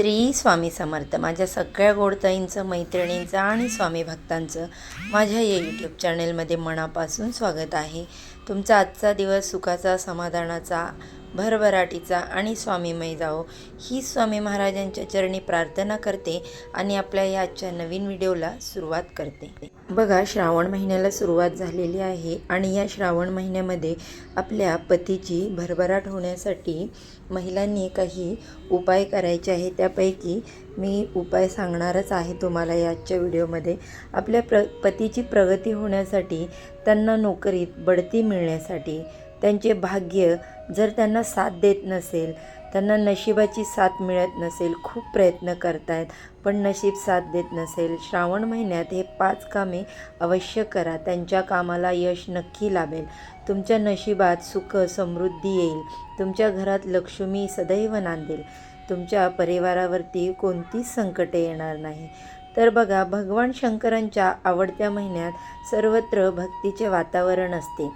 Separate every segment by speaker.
Speaker 1: श्री स्वामी समर्थ. माझ्या सगळ्या गोडताईंचं मैत्रिणींचं आणि स्वामी भक्तांचं माझ्या या यूट्यूब चॅनेलमध्ये मनापासून स्वागत आहे. तुमचा आजचा दिवस सुखाचा समाधानाचा भरभराटीचा आणि स्वामीमय जाओ ही स्वामी महाराजांच्या चरणी प्रार्थना करते आणि आपल्या या आजच्या नवीन व्हिडिओला सुरुवात करते. बघा श्रावण महिन्याला सुरुवात झालेली आहे आणि या श्रावण महिन्यामध्ये आपल्या पतीची भरभराट होण्यासाठी महिलांनी काही उपाय करायचे आहे त्यापैकी मी उपाय सांगणारच आहे तुम्हाला याच्या व्हिडिओमध्ये. आपल्या प्र पतीची प्रगती होण्यासाठी त्यांना नोकरीत बढती मिळण्यासाठी त्यांचे भाग्य जर त्यांना साथ देत नसेल त्यांना नशिबाची साथ मिळत नसेल खूप प्रयत्न करतायत पण नशीब साथ देत नसेल श्रावण महिन्यात हे पाच कामे अवश्य करा. त्यांच्या कामाला यश नक्की लाभेल. तुमच्या नशिबात सुख समृद्धी येईल. तुमच्या घरात लक्ष्मी सदैव नांदेल. तुमच्या परिवारावरती कोणतीच संकटे येणार नाही. तर बघा भगवान शंकरांच्या आवडत्या महिन्यात सर्वत्र भक्तीचे वातावरण असते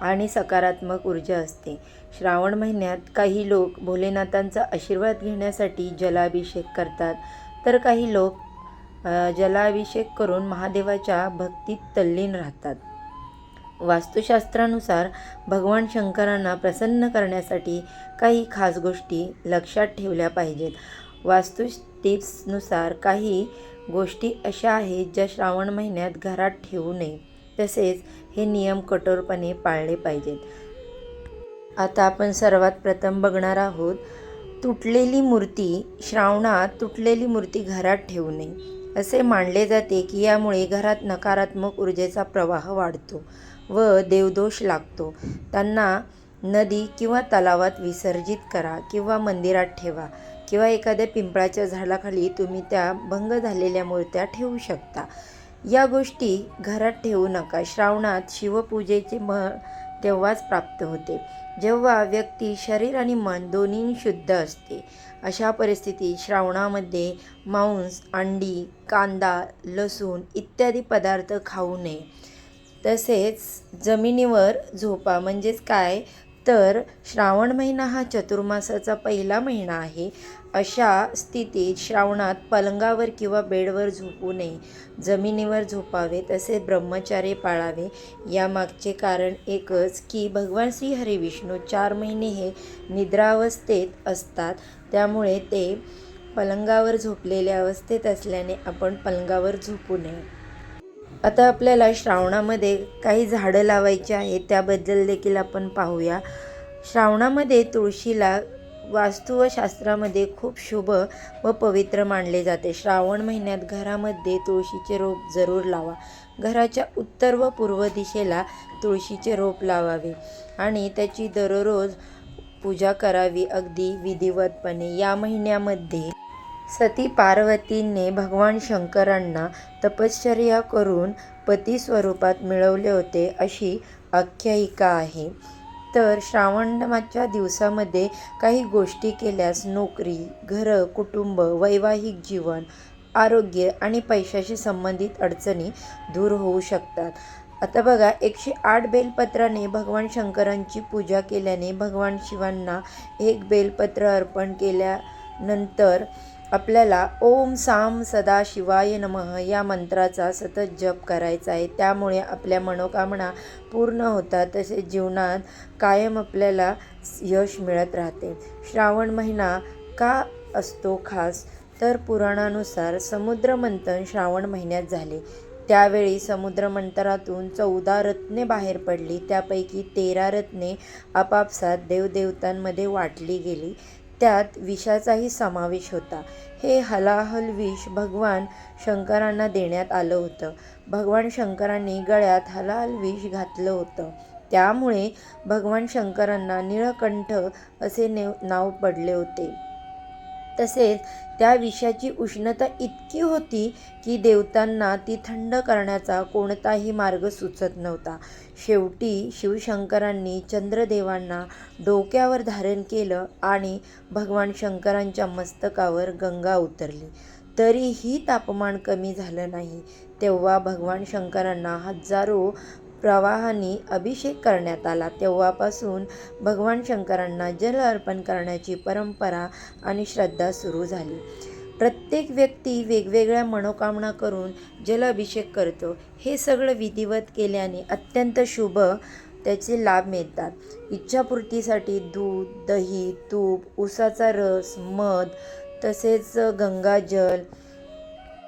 Speaker 1: आणि सकारात्मक ऊर्जा असते. श्रावण महिन्यात काही लोक भोलेनाथांचा आशीर्वाद घेण्यासाठी जलाभिषेक करतात. तर काही लोक जलाभिषेक करून महादेवाच्या भक्तीत तल्लीन राहतात. वास्तुशास्त्रानुसार भगवान शंकरांना प्रसन्न करण्यासाठी काही खास गोष्टी लक्षात ठेवल्या पाहिजेत. वास्तु टिप्सनुसार काही गोष्टी अशा आहेत ज्या श्रावण महिन्यात घरात ठेवू नये. तसेच हे नियम कठोरपणे पाळले पाहिजेत. आता आपण सर्वात प्रथम बघणार आहोत तुटलेली मूर्ती श्रावणात तुटलेली मूर्ती घरात ठेवू नये असे मानले जाते की यामुळे घरात नकारात्मक ऊर्जेचा प्रवाह वाढतो व देवदोष लागतो. त्यांना नदी किंवा तलावात विसर्जित करा किंवा मंदिरात ठेवा किंवा एखाद्या पिंपळाच्या झाडाखाली तुम्ही त्या भंग झालेल्या मूर्त्या ठेवू शकता. या गोष्टी घरात ठेवू नका. श्रावणात शिवपूजेचे म तेव्हाच प्राप्त होते. जेव्हा व्यक्ती शरीर आणि मन दोन्ही शुद्ध असते अशा परिस्थितीत श्रावणामध्ये मांस अंडी कांदा लसूण इत्यादी पदार्थ खाऊ नये. तसेच जमिनीवर झोपा म्हणजेच काय? तर श्रावण महिना हा चतुर्मासाचा पहिला महिना आहे. अशा स्थितीत श्रावणात पलंगावर किंवा बेडवर झोपू नये जमिनीवर झोपावे तसे ब्रह्मचार्य पाळावे. यामागचे कारण एकच की भगवान श्री हरी विष्णू चार महिने हे निद्रावस्थेत असतात. त्यामुळे ते पलंगावर झोपलेल्या अवस्थेत असल्याने आपण पलंगावर झोपू नये. आता आपल्याला श्रावणामध्ये काही झाडं लावायची आहेत त्याबद्दल देखील आपण पाहूया. श्रावणामध्ये तुळशीला वास्तू व शास्त्रामध्ये खूप शुभ व पवित्र मानले जाते. श्रावण महिन्यात घरामध्ये तुळशीचे रोप जरूर लावा. घराच्या उत्तर व पूर्व दिशेला तुळशीचे रोप लावावे आणि त्याची दररोज पूजा करावी अगदी विधिवतपणे. या महिन्यामध्ये सती पार्वतीने भगवान शंकरांना तपश्चर्या करून पती स्वरूपात मिळवले होते अशी आख्यायिका आहे. तर श्रावणाच्या दिवसामध्ये काही गोष्टी केल्यास नोकरी घरं कुटुंब वैवाहिक जीवन आरोग्य आणि पैशाशी संबंधित अडचणी दूर होऊ शकतात. आता बघा एकशे आठ बेलपत्राने भगवान शंकरांची पूजा केल्याने भगवान शिवांना एक बेलपत्र अर्पण केल्यानंतर आपल्याला ओम साम सदा शिवाय नमः या मंत्राचा सतत जप करायचा आहे. त्यामुळे आपल्या मनोकामना पूर्ण होतात. तसेच जीवनात कायम आपल्याला यश मिळत राहते. श्रावण महिना का असतो खास? तर पुराणानुसार समुद्रमंथन श्रावण महिन्यात झाले. त्यावेळी समुद्रमंथनातून चौदा रत्ने बाहेर पडली. त्यापैकी तेरा रत्ने आपापसात देवदेवतांमध्ये वाटली गेली. त्यात विषाचाही समावेश होता. हे हलाहल विष भगवान शंकरांना देण्यात आलं होतं. भगवान शंकरांनी गळ्यात हलाहल विष घातलं होतं. त्यामुळे भगवान शंकरांना निळकंठ असे नेव नाव पडले होते. तसेच त्या विषाची उष्णता इतकी होती की देवतांना ती थंड करण्याचा कोणताही मार्ग सुचत नव्हता. शेवटी शिवशंकरांनी चंद्रदेवांना डोक्यावर धारण केलं आणि भगवान शंकरांच्या मस्तकावर गंगा उतरली. तरीही तापमान कमी झालं नाही तेव्हा भगवान शंकरांना हजारो प्रवाहाने अभिषेक करण्यात आला. तेव्हापासून भगवान शंकरांना जल अर्पण करण्याची परंपरा आणि श्रद्धा सुरू झाली. प्रत्येक व्यक्ती वेगवेगळ्या मनोकामना करून जल अभिषेक करतो. हे सगळं विधिवत केल्याने अत्यंत शुभ त्याचे लाभ मिळतात. इच्छापूर्तीसाठी दूध दही तूप उसाचा रस मध तसेच गंगाजल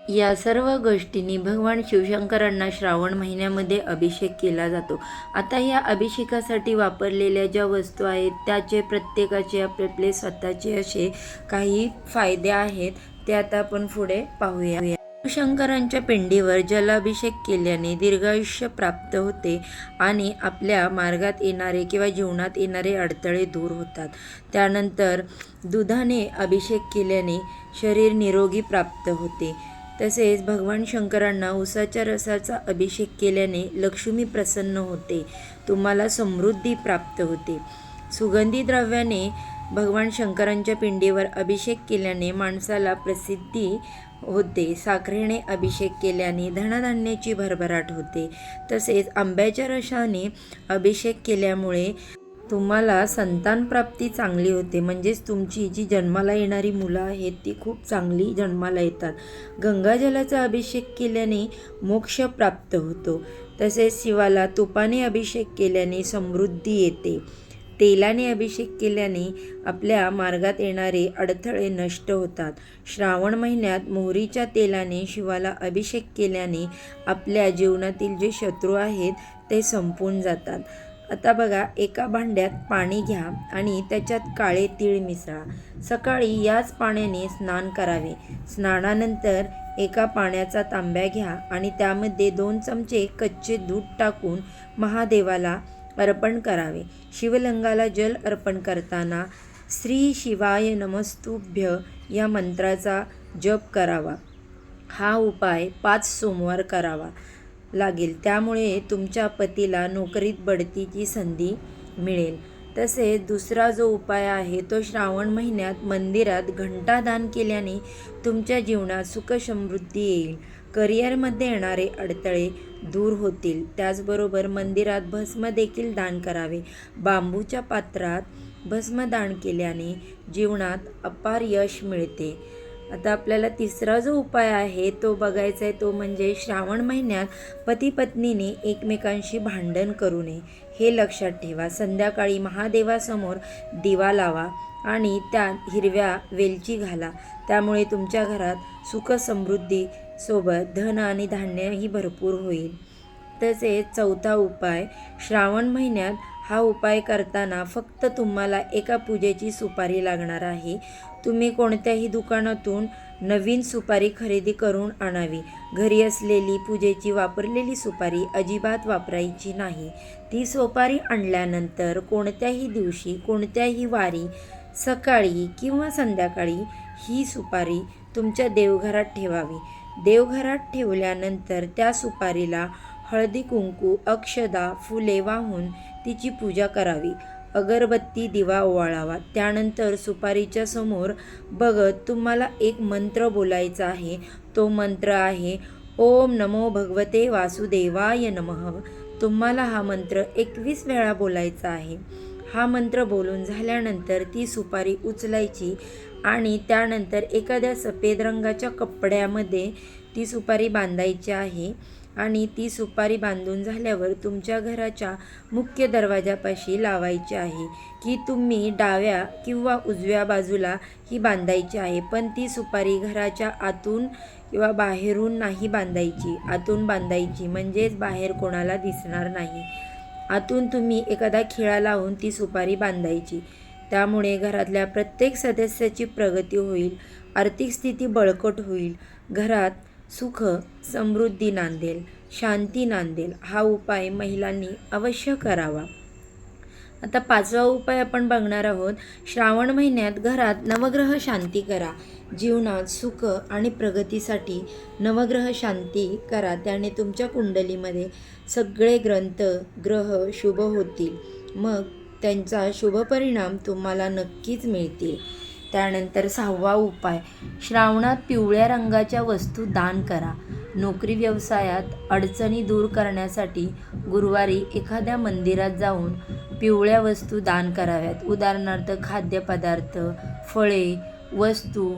Speaker 1: या सर्व गोष्टींनी भगवान शिवशंकरांना श्रावण महिन्यामध्ये अभिषेक केला जातो. आता या अभिषेकासाठी वापरलेल्या ज्या वस्तू आहेत त्याचे प्रत्येकाचे आपले आपले स्वतःचे असे काही फायदे आहेत ते आता आपण पुढे पाहूया. शिवशंकरांच्या पिंडीवर जलाभिषेक केल्याने दीर्घायुष्य प्राप्त होते आणि आपल्या मार्गात येणारे किंवा जीवनात येणारे अडथळे दूर होतात. त्यानंतर दुधाने अभिषेक केल्याने शरीर निरोगी प्राप्त होते. तसेच भगवान शंकरांना उसाच्या रसाचा अभिषेक केल्याने लक्ष्मी प्रसन्न होते तुम्हाला समृद्धी प्राप्त होते. सुगंधी द्रव्याने भगवान शंकरांच्या पिंडीवर अभिषेक केल्याने माणसाला प्रसिद्धी होते. साखरेने अभिषेक केल्याने धनधान्याची भरभराट होते. तसेच आंब्याच्या रसाने अभिषेक केल्यामुळे तुम्हाला संतानप्राप्ती चांगली होते. म्हणजेच तुमची जी जन्माला येणारी मुलं आहेत ती खूप चांगली जन्माला येतात. गंगाजलाचा अभिषेक केल्याने मोक्ष प्राप्त होतो. तसेच शिवाला तुपाने अभिषेक केल्याने समृद्धी येते. तेलाने अभिषेक केल्याने आपल्या मार्गात येणारे अडथळे नष्ट होतात. श्रावण महिन्यात मोहरीच्या तेलाने शिवाला अभिषेक केल्याने आपल्या जीवनातील जे शत्रू आहेत ते संपून जातात. आता बघा एका भांड्यात पाणी घ्या आणि त्याच्यात काळे तीळ मिसळा. सकाळी याच पाण्याने स्नान करावे. स्नानानंतर एका पाण्याचा तांब्या घ्या आणि त्यामध्ये दोन चमचे कच्चे दूध टाकून महादेवाला अर्पण करावे. शिवलिंगाला जल अर्पण करताना श्री शिवाय नमस्तुभ्य या मंत्राचा जप करावा. हा उपाय पाच सोमवार करावा. लागेल. त्यामुळे तुमच्या पतीला नोकरीत बढतीची संधी मिळेल. तसेच दुसरा जो उपाय आहे तो श्रावण महिन्यात मंदिरात घंटादान केल्याने तुमच्या जीवनात सुखसमृद्धी येईल. करिअरमध्ये येणारे अडथळे दूर होतील. त्याचबरोबर मंदिरात भस्म देखील दान करावे. बांबूच्या पात्रात भस्म दान केल्याने जीवनात अपार यश मिळते. आता आपल्याला तिसरा जो उपाय आहे तो बघायचा आहे तो म्हणजे श्रावण महिन्यात पती पत्नीने एकमेकांशी भांडण करू नये. हे लक्षात ठेवा. संध्याकाळी महादेवासमोर दिवा लावा आणि त्यात हिरव्या वेलची घाला. त्यामुळे तुमच्या घरात सुख समृद्धीसोबत धन आणि धान्यही भरपूर होईल. तसेच चौथा उपाय श्रावण महिन्यात हा उपाय करताना फक्त तुम्हाला एका पूजेची सुपारी लागणार आहे. तुम्ही कोणत्याही दुकानातून नवीन सुपारी खरेदी करून आणावी. घरी असलेली पूजेची वापरलेली सुपारी अजिबात वापरायची नाही. ती सुपारी आणल्यानंतर कोणत्याही दिवशी कोणत्याही वारी सकाळी किंवा संध्याकाळी ही सुपारी तुमच्या देवघरात ठेवावी. देवघरात ठेवल्यानंतर त्या सुपारीला हळदी कुंकू अक्षदा फुले वाहून तिची पूजा करावी. अगरबत्ती दिवा ओवाळावा. त्यानंतर सुपारीच्या समोर बघत तुम्हाला एक मंत्र बोलायचा आहे. तो मंत्र आहे ओम नमो भगवते वासुदेवाय नमः. तुम्हाला हा मंत्र एकवीस वेळा बोलायचा आहे. हा मंत्र बोलून झाल्यानंतर ती सुपारी उचलायची आणि त्यानंतर एखाद्या सफेद रंगाच्या कपड्यामध्ये ती सुपारी बांधायची आहे. आणि ती सुपारी बांधून झाल्यावर तुमच्या घराच्या मुख्य दरवाजापाशी लावायची आहे. की तुम्ही डाव्या किंवा उजव्या बाजूला ही बांधायची आहे. पण ती सुपारी घराच्या आतून किंवा बाहेरून नाही बांधायची. आतून बांधायची. म्हणजेच बाहेर कोणाला दिसणार नाही. आतून तुम्ही एखादा खिळा लावून ती सुपारी बांधायची. त्यामुळे घरातल्या प्रत्येक सदस्याची प्रगती होईल. आर्थिक स्थिती बळकट होईल. घरात सुख समृद्धी नांदेल शांती नांदेल हा उपाय महिलांनी अवश्य करावा. आता पाचवा उपाय आपण बघणार आहोत. श्रावण महिन्यात घरात नवग्रह शांती करा. जीवनात सुख आणि प्रगतीसाठी नवग्रह शांती करा. त्याने तुमच्या कुंडलीमध्ये सगळे ग्रंथ ग्रह शुभ होतील. मग त्यांचा शुभ परिणाम तुम्हाला नक्कीच मिळतील. त्यानंतर सहावा उपाय श्रावणात पिवळ्या रंगाच्या वस्तू दान करा. नोकरी व्यवसायात अडचणी दूर करण्यासाठी गुरुवारी एखाद्या मंदिरात जाऊन पिवळ्या वस्तू दान कराव्यात. उदाहरणार्थ खाद्यपदार्थ फळे वस्तू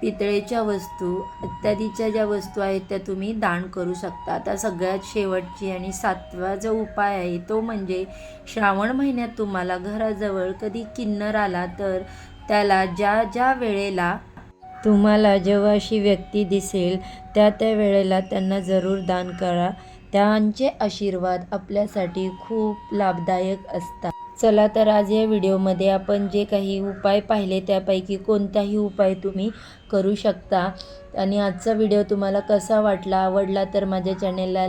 Speaker 1: पितळेच्या वस्तू इत्यादीच्या ज्या वस्तू आहेत त्या तुम्ही दान करू शकता. आता सगळ्यात शेवटची आणि सातवा जो उपाय आहे तो म्हणजे श्रावण महिन्यात तुम्हाला घराजवळ कधी किन्नर आला तर त्याला ज्या ज्या वेळेला तुम्हाला जेव्हा अशी व्यक्ती दिसेल त्या त्या वेळेला त्यांना जरूर दान करा. त्यांचे आशीर्वाद आपल्यासाठी खूप लाभदायक असतात. चला तर आज या व्हिडिओमध्ये आपण जे काही उपाय पाहिले त्यापैकी कोणताही उपाय तुम्ही करू शकता. आणि आजचा व्हिडिओ तुम्हाला कसा वाटला आवडला तर माझ्या चॅनेलला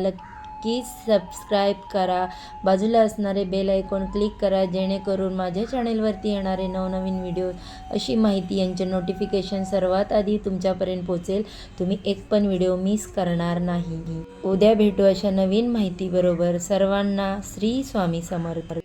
Speaker 1: नक्की सबस्क्राईब करा. बाजूला असणारे बेल आयकॉन क्लिक करा जेणेकरून माझ्या चॅनेलवरती येणारे नवनवीन व्हिडिओ अशी माहिती यांचे नोटिफिकेशन सर्वात आधी तुमच्यापर्यंत पोहोचेल. तुम्ही एक पण व्हिडिओ मिस करणार नाही. उद्या भेटू अशा नवीन माहितीबरोबर. सर्वांना श्री स्वामी समर्थ